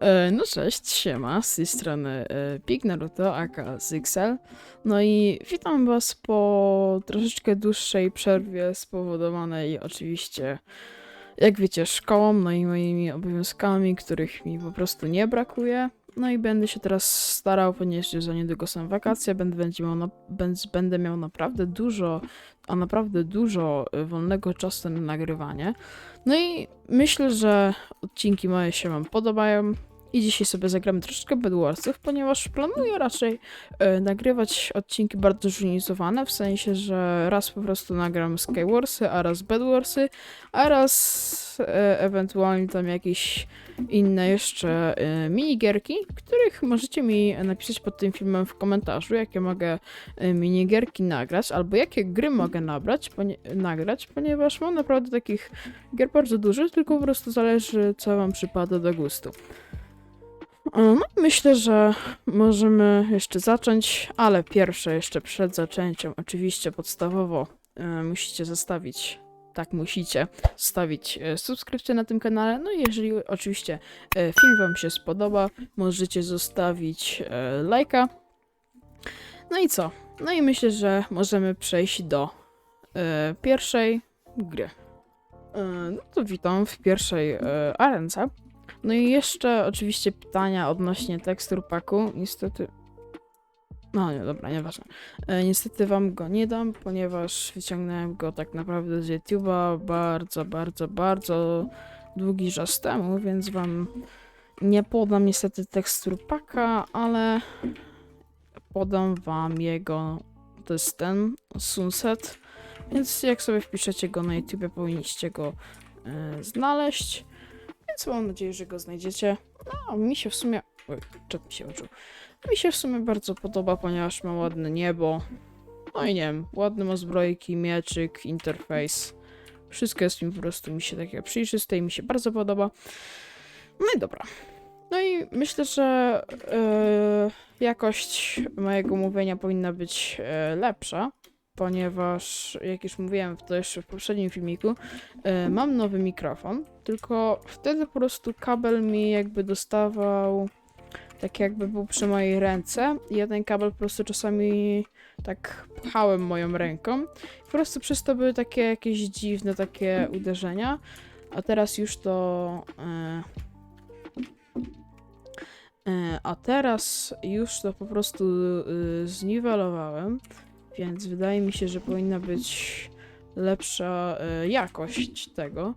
E, No cześć, siema, z tej strony e, Pig Naruto, aka Zyxel. No i witam was po troszeczkę dłuższej przerwie spowodowanej oczywiście, jak wiecie, szkołą, no i moimi obowiązkami, których mi po prostu nie brakuje. No i będę się teraz starał, ponieważ za niedługo są wakacje, będę, będzie miał na, będę miał naprawdę dużo, a naprawdę dużo e, wolnego czasu na nagrywanie. No i myślę, że odcinki moje się wam podobają. I dzisiaj sobie zagramy troszeczkę Bedwarsów, ponieważ planuję raczej e, nagrywać odcinki bardzo zróżnicowane, w sensie, że raz po prostu nagram Skywarsy, a raz Bedwarsy, a raz e, ewentualnie tam jakieś inne jeszcze e, minigierki, których możecie mi napisać pod tym filmem w komentarzu, jakie mogę e, minigierki nagrać, albo jakie gry mogę nabrać, ponie nagrać, ponieważ mam naprawdę takich gier bardzo dużo, tylko po prostu zależy, co wam przypada do gustu. No, myślę, że możemy jeszcze zacząć, ale pierwsze jeszcze przed zaczęciem, oczywiście podstawowo e, musicie zostawić, tak musicie, zostawić e, subskrypcję na tym kanale. No i jeżeli oczywiście e, film wam się spodoba, możecie zostawić e, lajka. No i co? No i myślę, że możemy przejść do e, pierwszej gry. E, no to witam w pierwszej e, arence. No i jeszcze oczywiście pytania odnośnie tekstur paku. Niestety. No nie, dobra, nieważne. E, niestety wam go nie dam, ponieważ wyciągnąłem go tak naprawdę z YouTube'a bardzo, bardzo, bardzo długi czas temu, więc wam nie podam niestety tekstur paka, ale podam wam jego. To jest ten Sunset. Więc jak sobie wpiszecie go na YouTube, powinniście go e, znaleźć. Więc mam nadzieję, że go znajdziecie. No, mi się w sumie. Oj, czep mi się uczył. Mi się w sumie bardzo podoba, ponieważ ma ładne niebo. No i nie wiem, ładne ma zbrojki, mieczyk, interfejs. Wszystko jest mi po prostu mi się takie przejrzyste i mi się bardzo podoba. No i dobra. No i myślę, że yy, jakość mojego mówienia powinna być yy, lepsza, ponieważ, jak już mówiłem to jeszcze w poprzednim filmiku, E, mam nowy mikrofon, tylko wtedy po prostu kabel mi jakby dostawał tak jakby był przy mojej ręce. I ja ten kabel po prostu czasami tak pchałem moją ręką. Po prostu przez to były takie jakieś dziwne takie uderzenia, a teraz już to e, e, a teraz już to po prostu e, zniwelowałem, więc wydaje mi się, że powinna być lepsza e, jakość tego.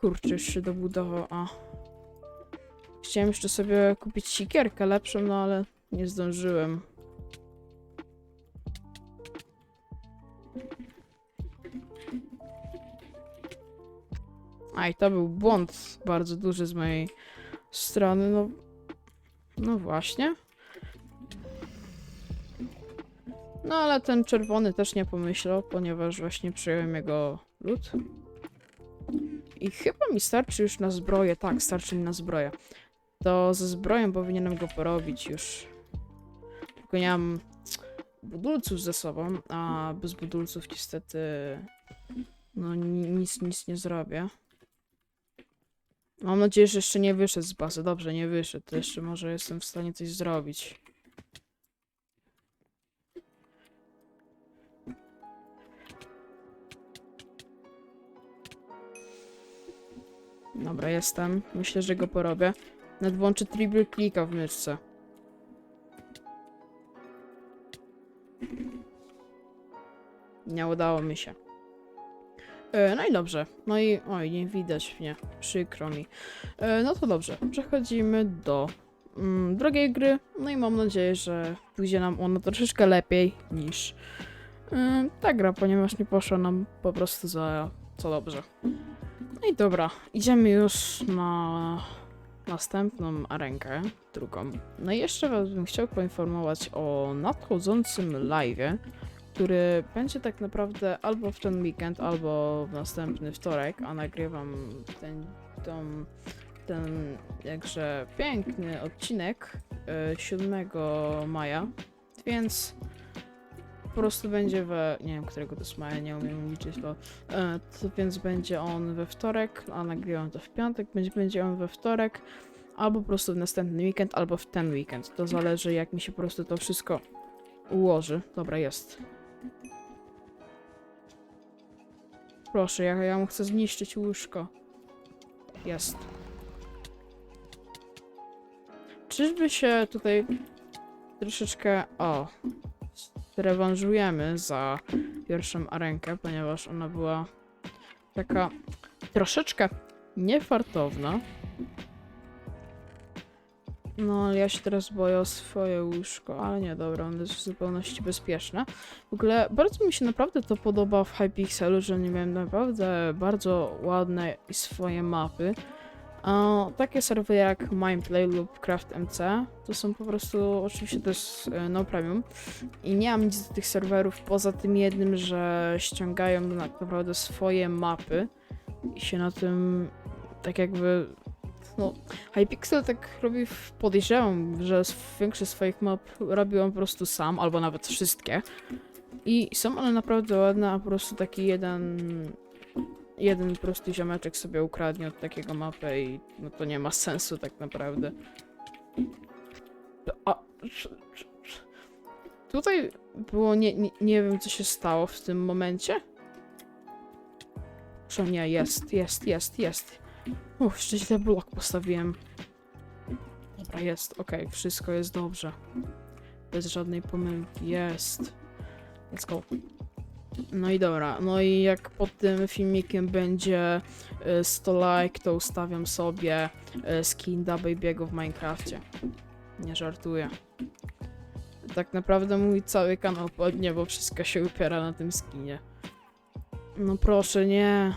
Kurczę, już się dobudował. A. Chciałem jeszcze sobie kupić sikierkę lepszą, no ale nie zdążyłem. A i to był błąd bardzo duży z mojej strony, no. No właśnie. No ale ten czerwony też nie pomyślał, ponieważ właśnie przyjąłem jego lód. I chyba mi starczy już na zbroję. Tak, starczy mi na zbroję. To ze zbroją powinienem go porobić już. Tylko nie mam budulców ze sobą, a bez budulców niestety no ni- nic, nic nie zrobię. Mam nadzieję, że jeszcze nie wyszedł z bazy. Dobrze, nie wyszedł. To jeszcze może jestem w stanie coś zrobić. Dobra, jestem. Myślę, że go porobię. Nawet włączę triple klika w myszce. Nie udało mi się. E, no i dobrze. No i oj, nie widać mnie. Przykro mi. E, no to dobrze. Przechodzimy do mm, drugiej gry. No i mam nadzieję, że pójdzie nam ona troszeczkę lepiej niż e, ta gra, ponieważ nie poszła nam po prostu za co dobrze. No i dobra, idziemy już na następną arenkę, drugą. No i jeszcze was bym chciał poinformować o nadchodzącym live'ie, który będzie tak naprawdę albo w ten weekend, albo w następny wtorek, a nagrywam ten, tą, ten jakże piękny odcinek e, 7 maja, więc po prostu będzie we, nie wiem którego to jest maja, nie umiem liczyć to, e, to więc będzie on we wtorek, a nagrywam to w piątek, będzie, będzie on we wtorek, albo po prostu w następny weekend, albo w ten weekend. To zależy, jak mi się po prostu to wszystko ułoży. Dobra, jest. Proszę, ja, ja mu chcę zniszczyć łóżko. Jest. Czyżby się tutaj troszeczkę, o, zrewanżujemy za pierwszą arenkę, ponieważ ona była taka troszeczkę niefartowna. No, ale ja się teraz boję o swoje łóżko, ale nie, dobra, ono jest w zupełności bezpieczne. W ogóle bardzo mi się naprawdę to podoba w Hypixelu, że nie miałem naprawdę bardzo ładne swoje mapy. A takie serwery jak Mindplay lub CraftMC to są po prostu, oczywiście to e, no premium i nie mam nic do tych serwerów poza tym jednym, że ściągają tak naprawdę swoje mapy i się na tym tak jakby no Hypixel tak robi, podejrzewam, że większość swoich map robi on po prostu sam, albo nawet wszystkie. I są one naprawdę ładne, a po prostu taki jeden jeden prosty ziomeczek sobie ukradnie od takiego mapę i no to nie ma sensu tak naprawdę. A, tutaj było, nie, nie, nie wiem co się stało w tym momencie. Czy nie, jest, jest, jest, jest. Uff, jeszcze źle blok postawiłem. Dobra, jest, okej, wszystko jest dobrze. Bez żadnej pomyłki, jest. Let's go. No i dobra, no i jak pod tym filmikiem będzie y, 100 like, to ustawiam sobie y, skin Baby'ego w Minecrafcie. Nie żartuję. Tak naprawdę mój cały kanał podnie, bo wszystko się upiera na tym skinie. No proszę, nie.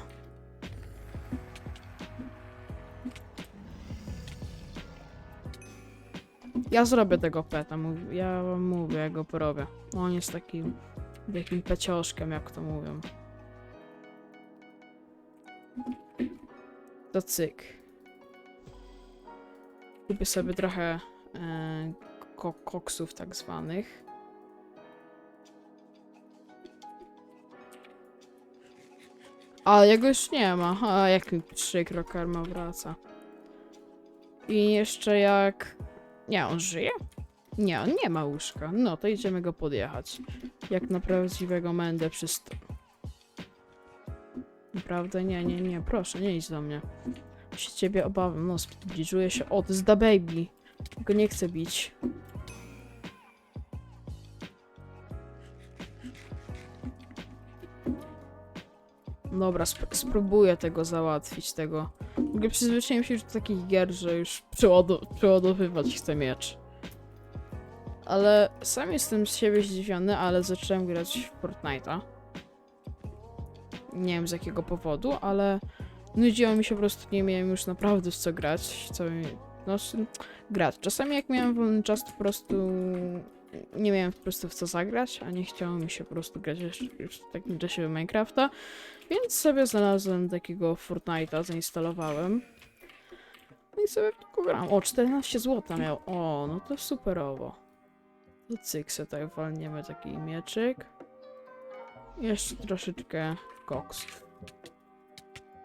Ja zrobię tego peta, ja wam mówię, ja go porobię. On jest takim, takim pecioszkiem, jak to mówią. To cyk. Kupię sobie trochę e, ko koksów tak zwanych. Ale jego już nie ma. A jak mi przykro, karma wraca. I jeszcze jak... Nie, on żyje? Nie, on nie ma łóżka. No, to idziemy go podjechać. Jak na prawdziwego mędę przez to. Naprawdę? Nie, nie, nie, proszę, nie idź do mnie. Ja się ciebie obawiam, no, zbliżuje się. O, to jest da baby. Go nie chcę bić. Dobra, sp spróbuję tego załatwić, tego. W ogóle przyzwyczaiłem się już do takich gier, że już przeładowywać chcę miecz. Ale sam jestem z siebie zdziwiony, ale zacząłem grać w Fortnite'a. Nie wiem z jakiego powodu, ale nudziło mi się po prostu, nie miałem już naprawdę w co grać. Co mi, no, grać. Czasami jak miałem wolny czas, to po prostu nie miałem po prostu w co zagrać, a nie chciało mi się po prostu grać jeszcze w takim czasie Minecrafta, więc sobie znalazłem takiego Fortnite'a, zainstalowałem. No i sobie tylko gram. O, 14 zł miał. O, no to superowo. To cyk se tutaj walniemy taki mieczyk. Jeszcze troszeczkę koks.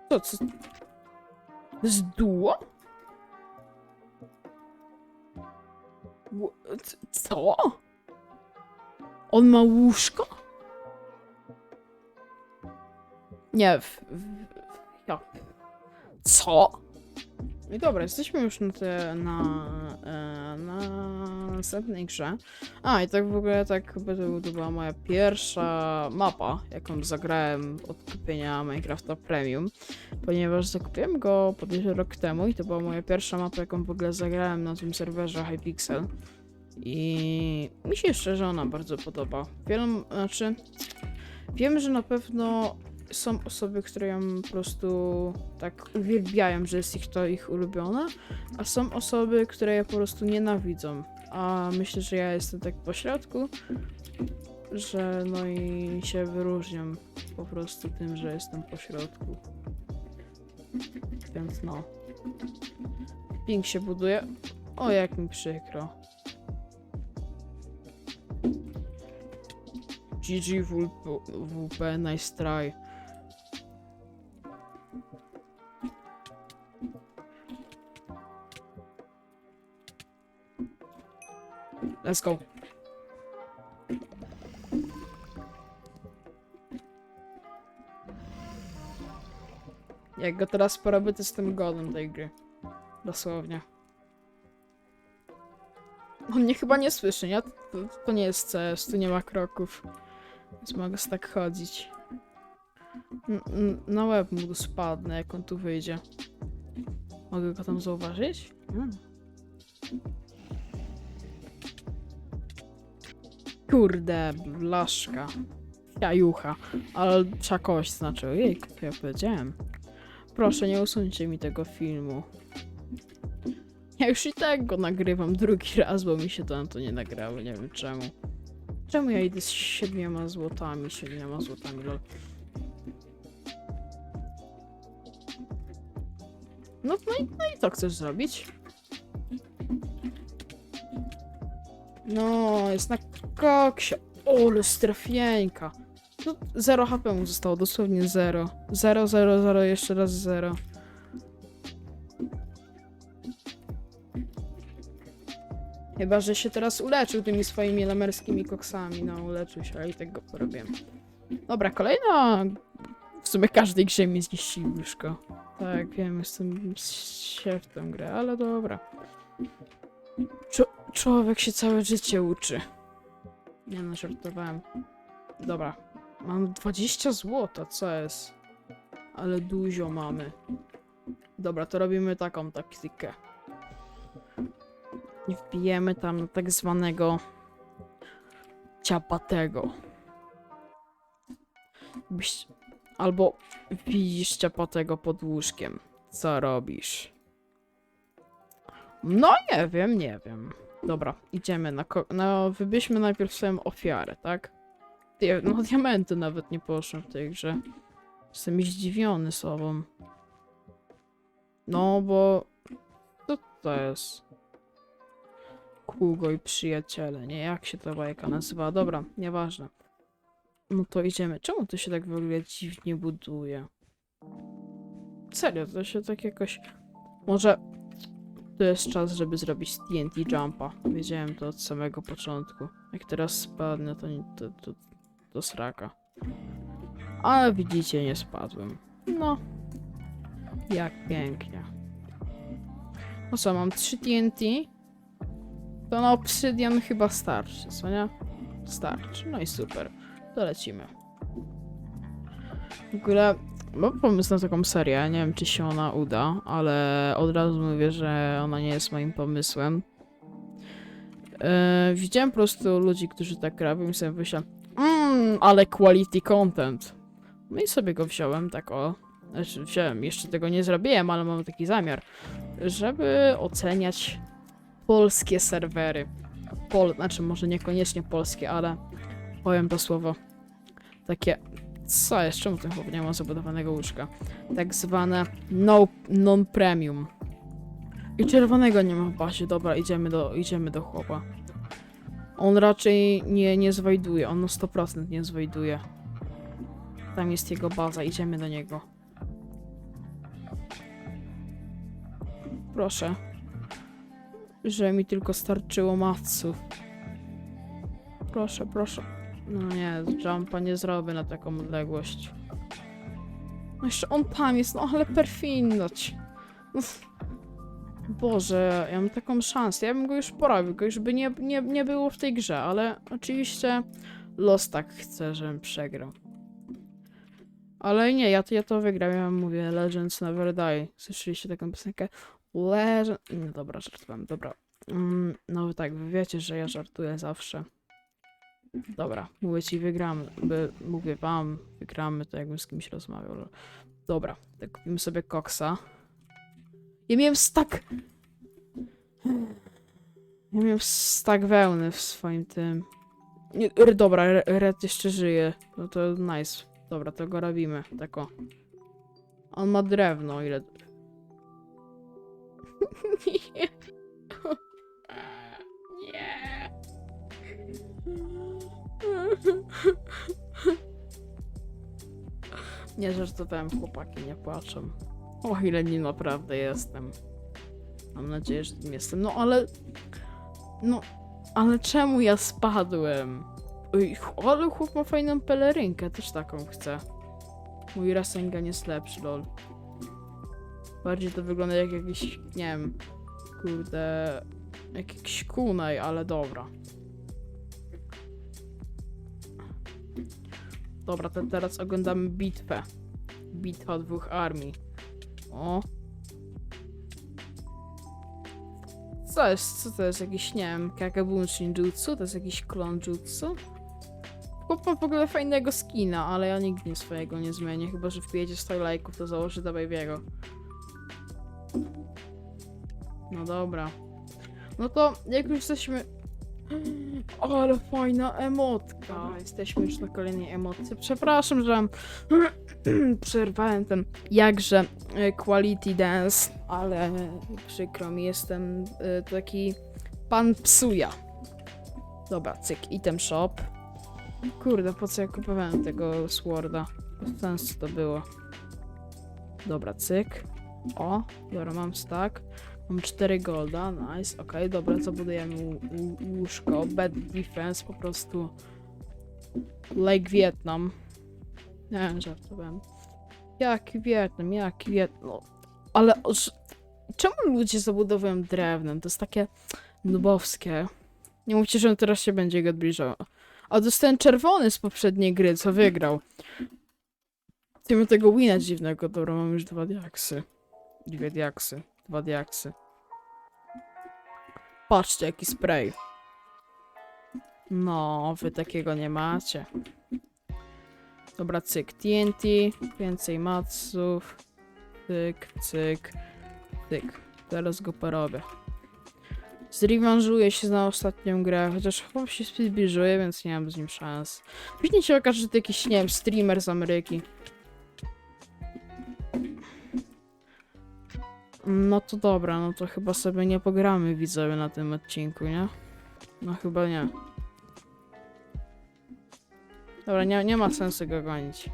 Co, co? To jest duo? Ło- c- Co? On ma łóżko? Nie, w, w, w. Co? I dobra, jesteśmy już na, te, na, e, na następnej grze. A, i tak w ogóle tak by to, była moja pierwsza mapa, jaką zagrałem od kupienia Minecrafta Premium, ponieważ zakupiłem go podejrzewam rok temu i to była moja pierwsza mapa, jaką w ogóle zagrałem na tym serwerze Hypixel. I mi się szczerze ona bardzo podoba. Wiele, znaczy, wiem, że na pewno są osoby, które ją po prostu tak uwielbiają, że jest ich to ich ulubione, a są osoby, które je po prostu nienawidzą. A myślę, że ja jestem tak po środku, że no i się wyróżniam po prostu tym, że jestem po środku. Więc no. Ping się buduje. O, jak mi przykro. GG WP, WP nice try. Let's go. Jak go teraz porobię, to jestem godem tej gry. Dosłownie. On mnie chyba nie słyszy, nie? To, to nie jest CS, tu nie ma kroków. Więc mogę tak chodzić. N- na łeb mu spadnę, jak on tu wyjdzie. Mogę go tam zauważyć? Hmm. Kurde, blaszka. Jajucha. Ale czakość znaczy. Ojej, co ja powiedziałem. Proszę, nie usuńcie mi tego filmu. Ja już i tak go nagrywam drugi raz, bo mi się to na to nie nagrało, nie wiem czemu. Czemu ja idę z siedmioma złotami, siedmioma złotami, lol. No, no, i, no i co chcesz zrobić? No, jest na koksie. Ole, strafieńka. No, 0 HP mu zostało, dosłownie 0. 0, 0, 0, jeszcze raz 0. Chyba, że się teraz uleczył tymi swoimi lamerskimi koksami. No, uleczył się, ale i tak go porobiłem. Dobra, kolejna... W sumie każdej grze mi zniszczy łóżko. Tak, wiem, jestem się w grę, ale dobra. Czo człowiek się całe życie uczy. Nie no, żartowałem. Dobra. Mam 20 złota, co jest? Ale dużo mamy. Dobra, to robimy taką taktykę. I wbijemy tam na tak zwanego ciapatego. Albo widzisz ciapatego pod łóżkiem. Co robisz? No nie wiem, nie wiem. Dobra, idziemy na... Ko- no, wybierzmy najpierw swoją ofiarę, tak? No diamenty nawet nie poszły w tej grze. Jestem zdziwiony sobą. No, bo... Co to jest? Kugo i przyjaciele, nie? Jak się ta bajka nazywa? Dobra, nieważne. No to idziemy. Czemu to się tak w ogóle dziwnie buduje? Serio, to się tak jakoś... Może to jest czas, żeby zrobić TNT Jumpa. Wiedziałem to od samego początku. Jak teraz spadnę, to, nie- to, to, to sraka. Ale widzicie, nie spadłem. No. Jak pięknie. No co, mam 3 TNT? To na obsydian chyba starczy, co nie? Starczy. No i super. To lecimy. W ogóle mam pomysł na taką serię. Nie wiem, czy się ona uda, ale od razu mówię, że ona nie jest moim pomysłem. Eee, widziałem po prostu ludzi, którzy tak robią i sobie myślałem, mmm, ale quality content. No i sobie go wziąłem, tak o. Znaczy, wziąłem, jeszcze tego nie zrobiłem, ale mam taki zamiar, żeby oceniać polskie serwery. Pol, znaczy, może niekoniecznie polskie, ale powiem to słowo. Takie, co jest, czemu ten chłop nie ma zabudowanego łóżka? Tak zwane no, non-premium. I czerwonego nie ma w bazie, dobra, idziemy do, idziemy do chłopa. On raczej nie, nie zwajduje, on na 100% nie zwajduje. Tam jest jego baza, idziemy do niego. Proszę. Że mi tylko starczyło maców. Proszę, proszę. No nie, jumpa nie zrobię na taką odległość. No jeszcze on tam jest, no ale perfidność. No, Boże, ja mam taką szansę, ja bym go już porobił, go już by nie, nie, nie było w tej grze, ale oczywiście los tak chce, żebym przegrał. Ale nie, ja to, ja to wygram, ja mówię Legends Never Die. Słyszeliście taką piosenkę? Legend... Nie, dobra, żartowałem, dobra. Mm, no tak, wy wiecie, że ja żartuję zawsze. Dobra, mówię ci, wygramy. By, mówię wam, wygramy, to jakbym z kimś rozmawiał. Dobra, tak kupimy sobie koksa. Ja miałem stak... Ja miałem stak wełny w swoim tym... Nie, dobra, Red jeszcze żyje. No to nice. Dobra, to go robimy. Tak o. On ma drewno, ile... Nie. Nie żartowałem, chłopaki, nie płaczą. O ile nie naprawdę jestem. Mam nadzieję, że tym jestem. No ale... No... ale czemu ja spadłem? Oj, ale chłop ma fajną pelerynkę, też taką chcę. Mój Rasengan jest lepszy, lol. Bardziej to wygląda jak jakiś, nie wiem, kurde, jak jakiś kunaj, ale dobra. Dobra, to teraz oglądamy bitwę. Bitwa dwóch armii. O. Co jest? Co to jest? Jakiś, nie wiem, Kakabun Shinjutsu? To jest jakiś klon jutsu? Ma w ogóle fajnego skina, ale ja nigdy swojego nie zmienię, chyba że wpijecie 100 lajków, to założę do baby'ego. No dobra. No to jak już jesteśmy... Ale fajna emotka. Jesteśmy już na kolejnej emotce. Przepraszam, że przerwałem ten jakże e, quality dance, ale przykro mi, jestem e, taki pan psuja. Dobra, cyk, item shop. Kurde, po co ja kupowałem tego Sworda? Bez sensu to było. Dobra, cyk. O, dobra, mam stack. Mam 4 golda, nice, okej, dobra, zabudujemy łu- łu- łóżko, bad defense, po prostu like Vietnam. Nie, żartowałem. Jaki Wietnam, jaki Wietnam, ale czemu ludzie zabudowują drewnem? To jest takie nubowskie. Nie mówcie, że on teraz się będzie go zbliżał. A dostałem czerwony z poprzedniej gry, co wygrał. Chcemy tego wina dziwnego, dobra, mam już dwa diaksy. Dwie diaksy, dwa diaksy. Patrzcie, jaki spray. No, wy takiego nie macie. Dobra, cyk, TNT, więcej maców. Cyk, cyk, cyk. Teraz go porobię. Zrewanżuję się na ostatnią grę, chociaż chłop się zbliżuje, więc nie mam z nim szans. Później się okaże, że to jakiś, nie wiem, streamer z Ameryki. No to dobra, no to chyba sobie nie pogramy widzowie na tym odcinku, nie? No chyba nie. Dobra, nie, nie ma sensu go gonić.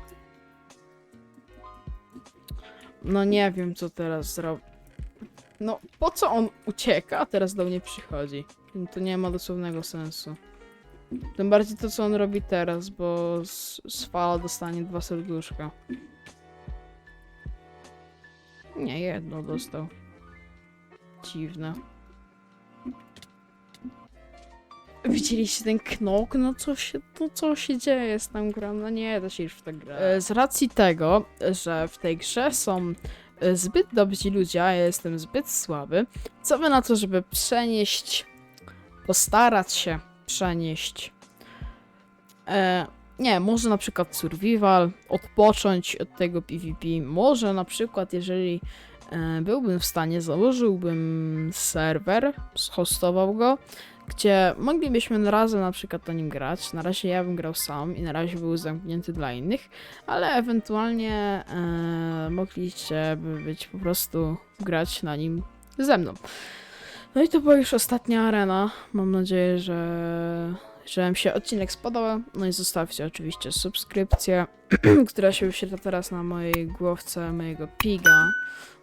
No nie wiem, co teraz zrobić. No, po co on ucieka, a teraz do mnie przychodzi? No To nie ma dosłownego sensu. Tym bardziej to, co on robi teraz, bo z, z fala dostanie dwa serduszka. Nie, jedno dostał. Dziwne. Widzieliście ten knok? No co się, to co się dzieje z tą grą? No nie da się już w tę grę. E, Z racji tego, że w tej grze są e, zbyt dobrzy ludzie, a ja jestem zbyt słaby, co wy na to, żeby przenieść, postarać się przenieść, e, nie, może na przykład survival, odpocząć od tego PvP, może na przykład, jeżeli e, byłbym w stanie, założyłbym serwer, hostował go, gdzie moglibyśmy razem na przykład na nim grać. Na razie ja bym grał sam i na razie był zamknięty dla innych, ale ewentualnie e, mogliście by być po prostu grać na nim ze mną. No i to była już ostatnia arena. Mam nadzieję, że, że Wam się odcinek spodobał. No i zostawcie oczywiście subskrypcję, która się wyświetla teraz na mojej głowce mojego piga.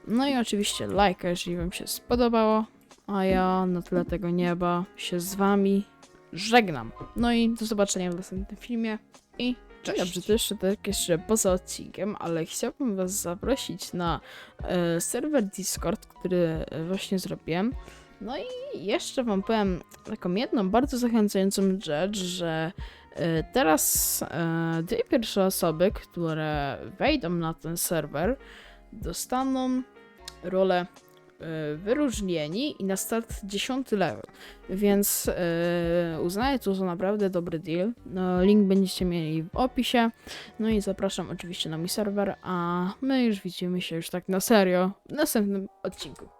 No i oczywiście lajka, jeżeli Wam się spodobało. A ja na tle tego nieba się z Wami żegnam. No i do zobaczenia w następnym filmie i cześć. Dobrze, to jeszcze tak jeszcze poza odcinkiem, ale chciałbym Was zaprosić na e, serwer Discord, który e, właśnie zrobiłem. No i jeszcze Wam powiem taką jedną bardzo zachęcającą rzecz, że e, teraz e, dwie pierwsze osoby, które wejdą na ten serwer, dostaną rolę e, wyróżnieni i na start 10 level. Więc uznaję to za naprawdę dobry deal. No, link będziecie mieli w opisie. No i zapraszam oczywiście na mój serwer, a my już widzimy się już tak na serio w następnym odcinku.